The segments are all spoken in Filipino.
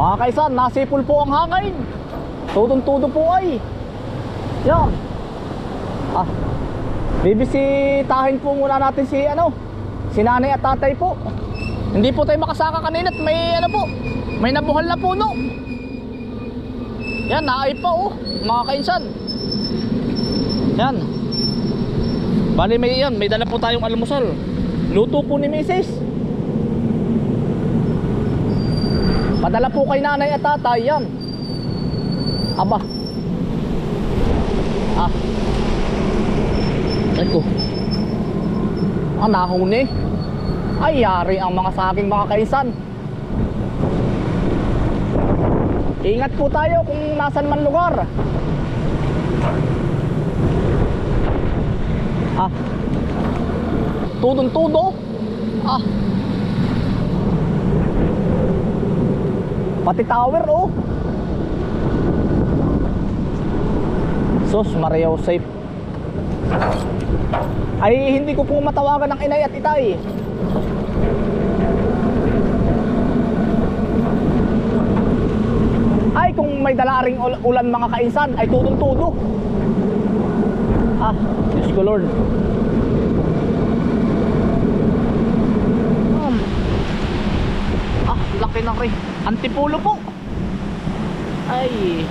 Mga kaisan, nasipol po ang hangin. Tudong-tudo po ay. Yan. Ah. Bibisitahin po muna natin si ano, si nanay at tatay po. Hindi po tayo makasaka kanina at may ano po, may nabuhal na puno. Yan, naay pa oh, mga kainsan. Yan. Bali may yan, may dala po tayong almusal. Luto po ni Mrs. Padala po kay nanay at tatay yan. Aba. Ah. Ay ko. Ah, nahuni. Ay, yari ang mga saging mga kaisan. Ingat po tayo kung nasan man lugar. Ah. Tudong-tudo. Ah. Pati tower oh. Sus, Mario safe. Ay hindi ko po matawagan ng inay at itay. Ay kung may dala ring ul- ulan mga kainsan ay tudong-tudo. Ah, Diyos ko Lord. Um, ah, laki ng rin. Antipulo po. Ay.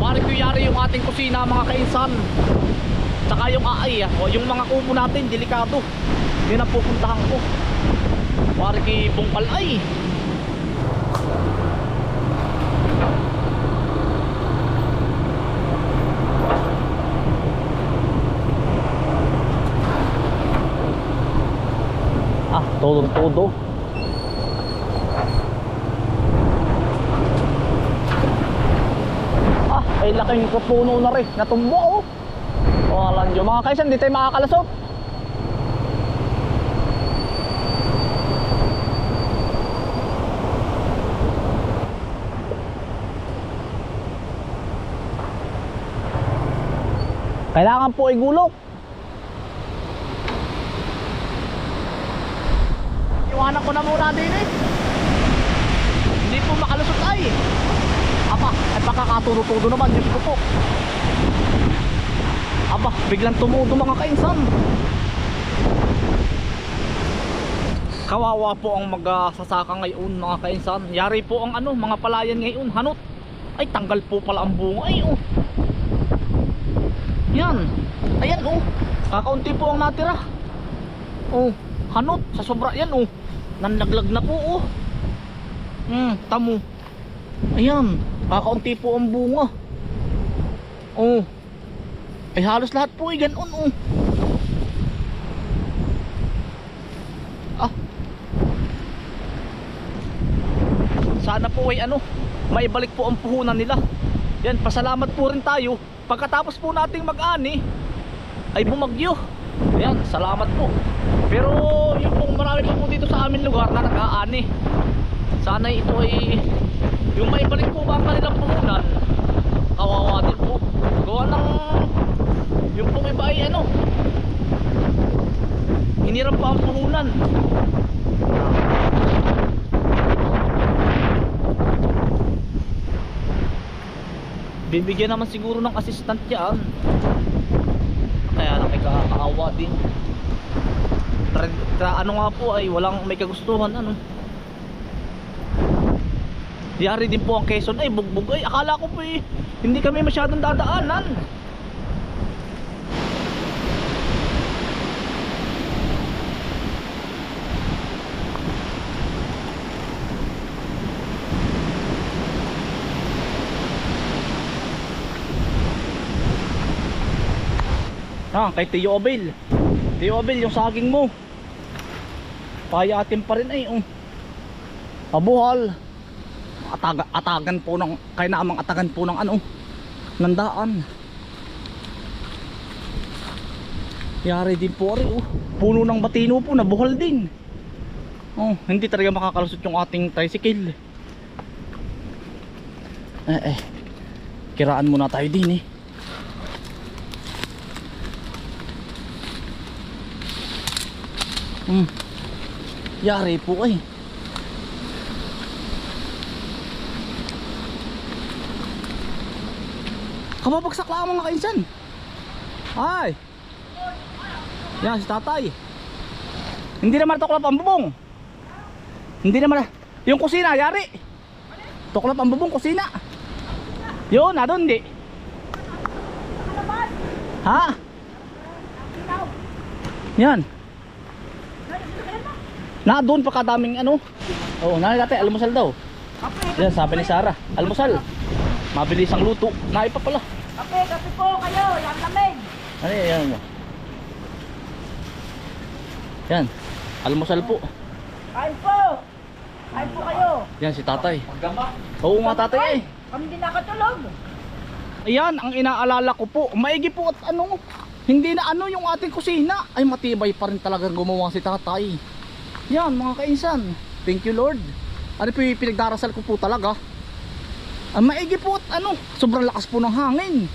Pare ko yari yung ating kusina mga kainsan. Tsaka yung aay, ah. o yung mga kubo natin, delikado. Yun ang pupuntahan ko. Kay bungkal ay. Ah, todo-todo. Ah, ay laking puno na rin. Natumbo oh. Wala nyo mga kaisan, hindi tayo makakalasot. Kailangan po igulok. Iwanan ko na muna din eh. Hindi po makalusot ay. Aba, ay pakakaturo-turo naman. Diyos ko po. Aba, biglang tumudo mga kainsan. Kawawa po ang magsasaka ngayon mga kainsan. Yari po ang ano, mga palayan ngayon, hanot. Ay, tanggal po pala ang bunga. Ay, oh. Yan. Ayan, oh. Kakaunti po ang natira. Oh, hanot. Sa sobra yan, oh. Nanlaglag na po, oh. Hmm, tamo. Ayan. Kakaunti po ang bunga. Oh. Ay halos lahat po ay ganon oh. Ah. Sana po ay ano, maibalik po ang puhunan nila. Yan, pasalamat po rin tayo. Pagkatapos po nating mag-ani, ay bumagyo. Yan, salamat po. Pero yung pong marami pa po dito sa amin lugar na nag-aani. Sana ito ay yung maibalik po ba ang kanilang puhunan, kawawa din po. Gawa ng yung pong iba ay ano hiniram pa ang puhunan bibigyan naman siguro ng assistant yan kaya lang may kakaawa din. Tra, tra, ano nga po ay walang may kagustuhan ano? Yari din po ang Quezon. Ay bugbog. Ay akala ko po eh hindi kami masyadong dadaanan Ah, kay Tio Abel. Tio Abel, yung saging mo. Payatin pa rin ay, um. Pabuhal. Ataga, atagan po ng, kay naamang atagan po ng ano, nandaan. Yari din po rin, oh. Puno ng batino po, nabuhal din. Oh, hindi talaga makakalusot yung ating tricycle. Eh, eh. Kiraan muna tayo din, eh. Hmm. Yari po ay. Kamabagsak lang mga kainsan. Ay. Yan si tatay. Hindi naman tuklap ang bubong. Hindi naman yung kusina yari. Tuklap ang bubong kusina. Yun, na doon di. Ha? Yan. Na doon pa kadaming ano. Oh, nanay dati almusal daw. Yan sabi ni Sarah, almusal. Mabilis ang luto. Naipa pala. Kape, kape po kayo, yan lamig. Ano yan? Yan. Yan. Almusal po. Kain po. Kain po kayo. Yan si tatay. Oo nga tatay eh. Kami din nakatulog. Ayan, ang inaalala ko po. Maigi po at ano, hindi na ano yung ating kusina. Ay matibay pa rin talagang gumawa si tatay. Yan mga kainsan. Thank you Lord. Ano po yung pinagdarasal ko po talaga. Ang maigi po at ano, sobrang lakas po ng hangin.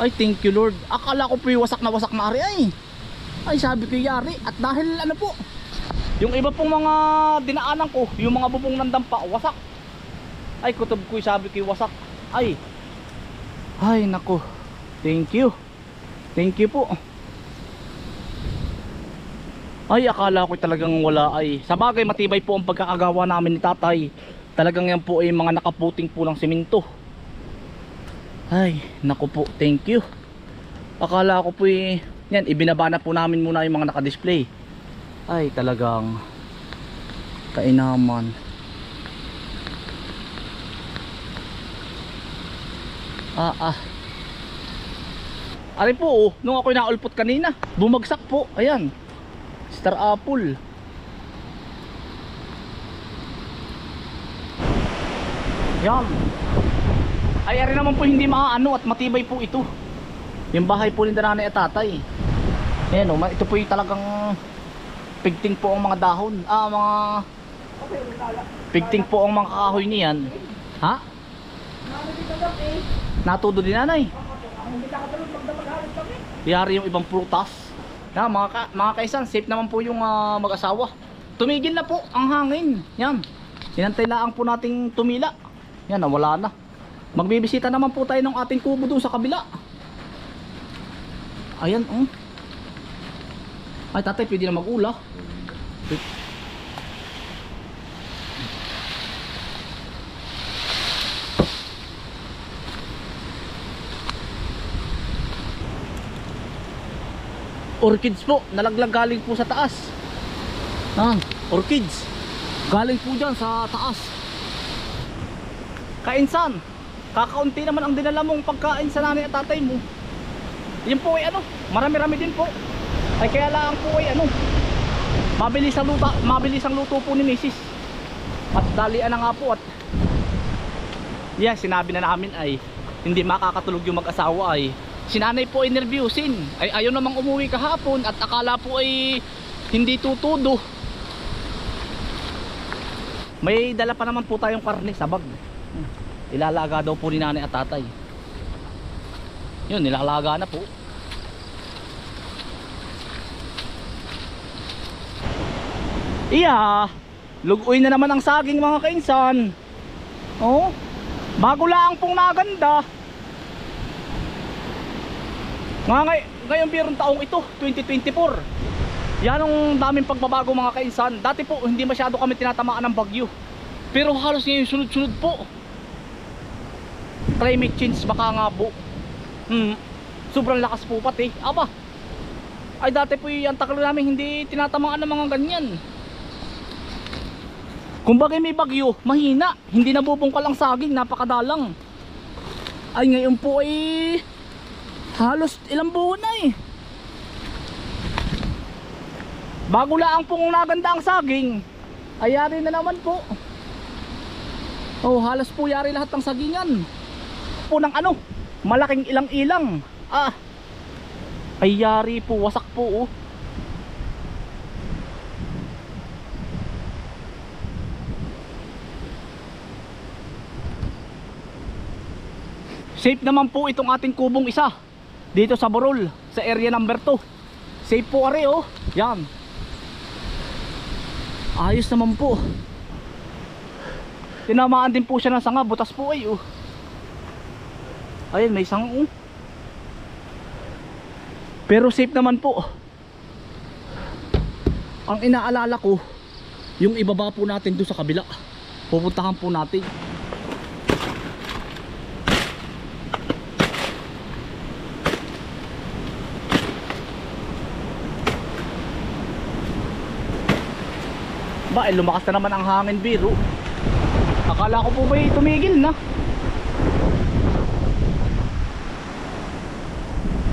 Ay thank you Lord. Akala ko po yung wasak na wasak na ari ay. Ay sabi ko yari. At dahil ano po, yung iba pong mga dinaanan ko, yung mga bubong ng dampa, wasak. Ay kutob ko sabi ko wasak. Ay, ay nako. Thank you. Thank you po. Ay akala ko talagang wala ay. Sa bagay matibay po ang pagkakagawa namin ni tatay. Talagang yan po ay mga nakaputing po ng simento. Ay nako po. Thank you. Akala ko po eh, yan ibinaba na po namin muna yung mga naka-display. Ay talagang kainaman. Ah, ah. Ari po, oh, nung ako naulpot kanina, bumagsak po. Ayan. Star apple. Yan. Ay, ari naman po hindi maaano at matibay po ito. Yung bahay po ni nanay at tatay. Ayan, oh, ma- ito po yung talagang pigting po ang mga dahon. Ah, mga pigting po ang mga kahoy niyan. Ha? Natudo din nanay. Yari yung ibang prutas. Na mga ka, mga kaisan, safe naman po yung ah, mag-asawa. Tumigil na po ang hangin. Yan. Sinantay lang po nating tumila. Yan, nawala na. Magbibisita naman po tayo ng ating kubo doon sa kabila. Ayan, oh. Ay, tatay, pwede na mag-ula. Orchids po nalaglag galing po sa taas. Ah, orchids. Galing po dyan sa taas. Kainsan kakaunti naman ang dinala mong pagkain sa nanay at tatay mo. Yun po ay ano marami rami din po. Ay kaya lang po ay ano mabilis ang luto, mabilis ang luto po ni misis. At dalian na nga po at yeah sinabi na namin ay hindi makakatulog yung mag-asawa ay si nanay po ay nervyusin. Ay ayaw namang umuwi kahapon at akala po ay hindi tutudo. May dala pa naman po tayong karne sa bag. Ilalaga daw po ni nanay at tatay. Yun nilalaga na po. Iya lugoy na naman ang saging mga kainsan. Oh bago lang pong naganda mga ngay ngayong birong taong ito, 2024. Yan ang daming pagbabago mga kainsan. Dati po, hindi masyado kami tinatamaan ng bagyo. Pero halos ngayon sunod-sunod po. Climate change baka nga po. Hmm. Sobrang lakas po pati. Aba. Ay dati po yung taklo namin hindi tinatamaan ng mga ganyan. Kumbaga may bagyo, mahina. Hindi nabubungkal ang saging, napakadalang. Ay ngayon po ay halos ilang buwan na eh. Bago lang pong naganda ang saging ay yari na naman po. Oh halos po yari lahat ng sagingan po ng ano? Malaking ilang ilang ah ay yari po wasak po oh. Safe naman po itong ating kubong isa dito sa Borol sa area number 2 safe po ari oh yan Ayos naman po. Tinamaan din po siya ng sanga, butas po ay oh. Ayun, may sanga oh. Pero safe naman po. Ang inaalala ko, yung ibaba po natin doon sa kabila. Pupuntahan po natin. Ba, eh, lumakas na naman ang hangin biro. Akala ko po ba tumigil na?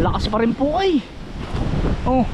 Lakas pa rin po ay. Oh.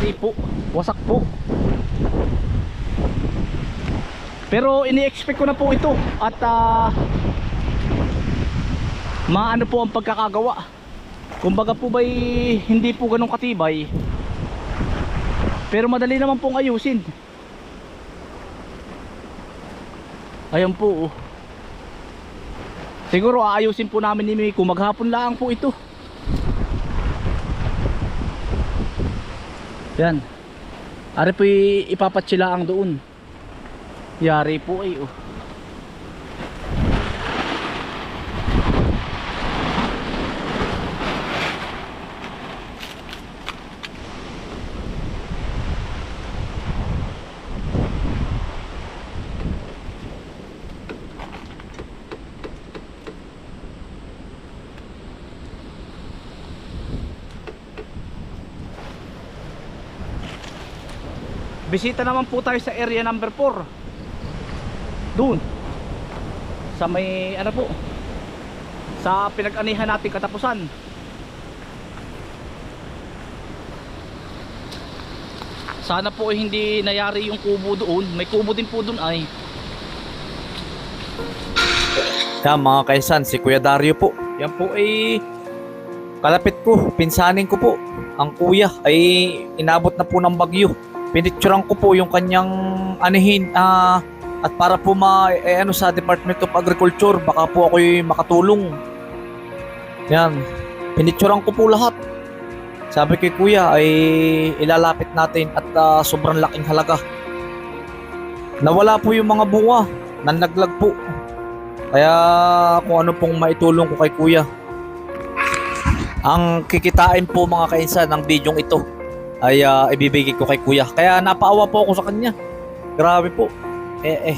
Hindi po, wasak po. Pero ini-expect ko na po ito at ah, maano po ang pagkakagawa. Kumbaga po ba'y hindi po ganun katibay. Pero madali naman pong ayusin. Ayan po. oh. Siguro aayusin po namin ni Miko maghapon lang po ito. Yan. Ari po ipapatsila ang doon. Yari po ay oh. Bisita naman po tayo sa area number 4. Doon. Sa may ano po? Sa pinag-anihan natin katapusan. Sana po ay hindi nayari yung kubo doon. May kubo din po doon ay. Yan mga kaisan, si Kuya Dario po. Yan po ay kalapit ko, pinsanin ko po. Ang kuya ay inabot na po ng bagyo. Pinicturean ko po yung kanyang anihin ah, at para po ma eh, ano sa Department of Agriculture baka po ako makatulong. Yan. Pinicturean ko po lahat. Sabi kay kuya ay ilalapit natin at ah, sobrang laking halaga. Nawala po yung mga bunga, nanlaglag po. Kaya kung ano pong maitulong ko kay kuya. Ang kikitain po mga kainsan ng bidyong ito ay ah, ibibigay ko kay kuya. Kaya napaawa po ako sa kanya. Grabe po. Eh, eh